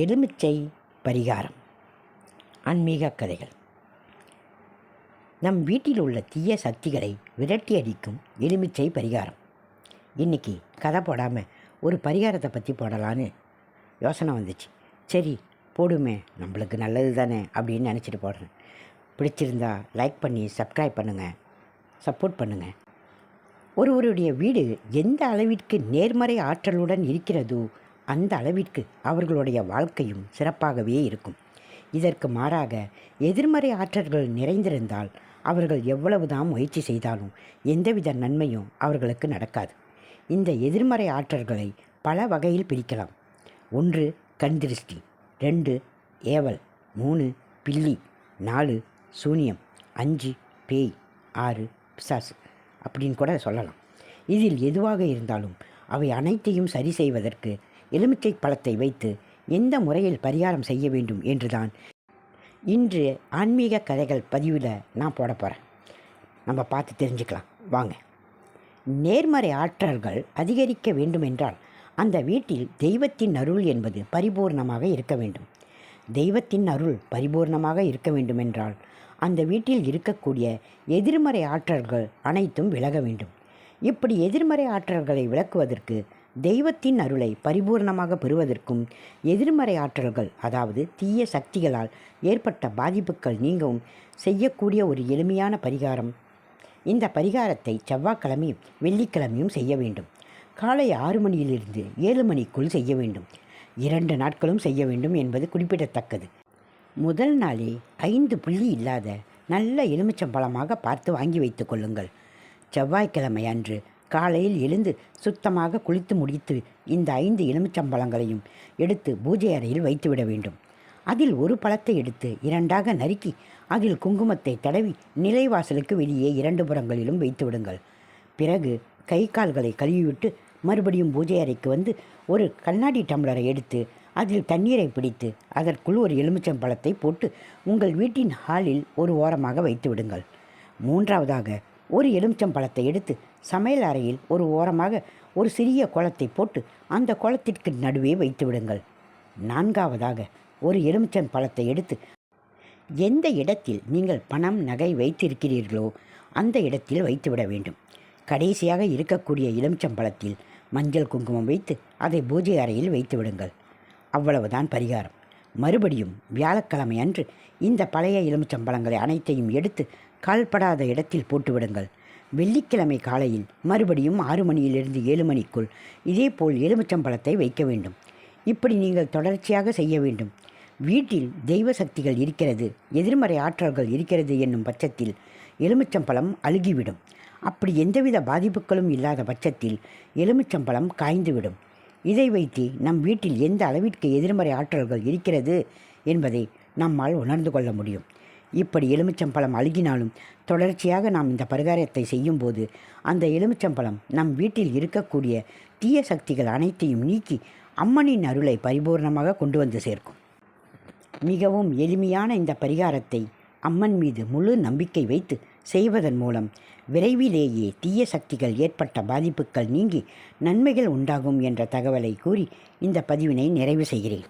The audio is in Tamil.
எலுமிச்சை பரிகாரம். ஆன்மீக கதைகள். நம் வீட்டில் உள்ள தீய சக்திகளை விரட்டி அடிக்கும் எலுமிச்சை பரிகாரம். இன்றைக்கி கதை போடாமல் ஒரு பரிகாரத்தை பற்றி போடலான்னு யோசனை வந்துச்சு. சரி போடுமே நம்மளுக்கு நல்லது தானே அப்படின்னு நினச்சிட்டு போடுறேன். பிடிச்சிருந்தா லைக் பண்ணி சப்ஸ்கிரைப் பண்ணுங்கள் சப்போர்ட் பண்ணுங்கள் ஒருவருடைய வீடு எந்த அளவிற்கு நேர்மறை ஆற்றலுடன் இருக்கிறதோ அந்த அளவிற்கு அவர்களுடைய வாழ்க்கையும் சிறப்பாகவே இருக்கும். இதற்கு மாறாக எதிர்மறை ஆற்றல்கள் நிறைந்திருந்தால் அவர்கள் எவ்வளவுதான் முயற்சி செய்தாலும் எந்தவித நன்மையும் அவர்களுக்கு நடக்காது. இந்த எதிர்மறை ஆற்றல்களை பல வகையில் பிரிக்கலாம். ஒன்று கண்திருஷ்டி ரெண்டு ஏவல். மூணு பில்லி. நாலு சூனியம். அஞ்சு பேய். ஆறு பிசாசு. அப்படின்னு கூட சொல்லலாம். இதில் எதுவாக இருந்தாலும் அவை அனைத்தையும் சரி செய்வதற்கு எலுமிச்சை பழத்தை வைத்து எந்த முறையில் பரிகாரம் செய்ய வேண்டும் என்றுதான். இன்று ஆன்மீக கதைகள் பதிவில் நான் போட போகிறேன் நம்ம பார்த்து தெரிஞ்சுக்கலாம். வாங்க. நேர்மறை ஆற்றல்கள் அதிகரிக்க வேண்டுமென்றால் அந்த வீட்டில் தெய்வத்தின் அருள் என்பது பரிபூர்ணமாக இருக்க வேண்டும். தெய்வத்தின் அருள் பரிபூர்ணமாக இருக்க வேண்டுமென்றால் அந்த வீட்டில் இருக்கக்கூடிய எதிர்மறை ஆற்றல்கள் அனைத்தும் விலக வேண்டும். இப்படி எதிர்மறை ஆற்றல்களை விளக்குவதற்கு தெய்வத்தின் அருளை பரிபூர்ணமாக பெறுவதற்கும் எதிர்மறை ஆற்றல்கள் அதாவது தீய சக்திகளால் ஏற்பட்ட பாதிப்புகள் நீங்கவும் செய்யக்கூடிய ஒரு எளிமையான பரிகாரம். இந்த பரிகாரத்தை செவ்வாய்க்கிழமையும் வெள்ளிக்கிழமையும் செய்ய வேண்டும். காலை ஆறு மணியிலிருந்து ஏழு மணிக்குள் செய்ய வேண்டும். இரண்டு நாட்களும் செய்ய வேண்டும் என்பது குறிப்பிடத்தக்கது. முதல் நாளே ஐந்து புள்ளி இல்லாத நல்ல எலுமிச்சம்பழமாக பார்த்து வாங்கி வைத்துக் கொள்ளுங்கள். செவ்வாய்க்கிழமை அன்று காலையில் எழுந்து சுத்தமாக குளித்து முடித்து இந்த ஐந்து எலுமிச்சம்பழங்களையும் எடுத்து பூஜை அறையில் வைத்துவிட வேண்டும். அதில் ஒரு பழத்தை எடுத்து இரண்டாக நறுக்கி அதில் குங்குமத்தை தடவி நிலைவாசலுக்கு வெளியே இரண்டு புறங்களிலும் வைத்து விடுங்கள் பிறகு கை கால்களை கழுவிவிட்டு மறுபடியும் பூஜை அறைக்கு வந்து ஒரு கண்ணாடி டம்ளரை எடுத்து அதில் தண்ணீரை பிடித்து அதற்குள் ஒரு எலுமிச்சம்பழத்தை போட்டு உங்கள் வீட்டின் ஹாலில் ஒரு ஓரமாக வைத்து விடுங்கள் மூன்றாவதாக ஒரு எலுமிச்சம்பழத்தை எடுத்து சமையல் அறையில் ஒரு ஓரமாக ஒரு சிறிய குளத்தை போட்டு அந்த குளத்திற்கு நடுவே வைத்து விடுங்கள். நான்காவதாக ஒரு எலுமிச்சம் பழத்தை எடுத்து எந்த இடத்தில் நீங்கள் பணம் நகை வைத்திருக்கிறீர்களோ அந்த இடத்தில் வைத்துவிட வேண்டும். கடைசியாக இருக்கக்கூடிய எலுமிச்சம்பழத்தில் மஞ்சள் குங்குமம் வைத்து அதை பூஜை அறையில் வைத்து விடுங்கள். அவ்வளவுதான் பரிகாரம். மறுபடியும் வியாழக்கிழமை அன்று இந்த பழைய எலுமிச்சம்பழங்களை அனைத்தையும் எடுத்து கால்படாத இடத்தில் போட்டுவிடுங்கள். வெள்ளிக்கிழமை காலையில் மறுபடியும் ஆறு மணியிலிருந்து ஏழு மணிக்குள் இதேபோல் எலுமிச்சம்பழத்தை வைக்க வேண்டும். இப்படி நீங்கள் தொடர்ச்சியாக செய்ய வேண்டும். வீட்டில் தெய்வ சக்திகள் இருக்கிறது எதிர்மறை ஆற்றல்கள் இருக்கிறது என்னும் பட்சத்தில் எலுமிச்சம்பழம் அழுகிவிடும். அப்படி எந்தவித பாதிப்புகளும் இல்லாத பட்சத்தில் எலுமிச்சம்பழம் காய்ந்துவிடும். இதை வைத்து நம் வீட்டில் எந்த அளவிற்கு எதிர்மறை ஆற்றல்கள் இருக்கிறது என்பதை நம்மால் உணர்ந்து கொள்ள முடியும். இப்படி எலுமிச்சம்பழம் அழுகினாலும் தொடர்ச்சியாக நாம் இந்த பரிகாரத்தை செய்யும்போது அந்த எலுமிச்சம்பழம் நம் வீட்டில் இருக்கக்கூடிய தீய சக்திகள் அனைத்தையும் நீக்கி அம்மனின் அருளை பரிபூர்ணமாக கொண்டு வந்து சேர்க்கும். மிகவும் எளிமையான இந்த பரிகாரத்தை அம்மன் மீது முழு நம்பிக்கை வைத்து செய்வதன் மூலம் விரைவிலேயே தீய சக்திகள் ஏற்பட்ட பாதிப்புகள் நீங்கி நன்மைகள் உண்டாகும் என்ற தகவலை கூறி இந்த பதிவினை நிறைவு செய்கிறேன்.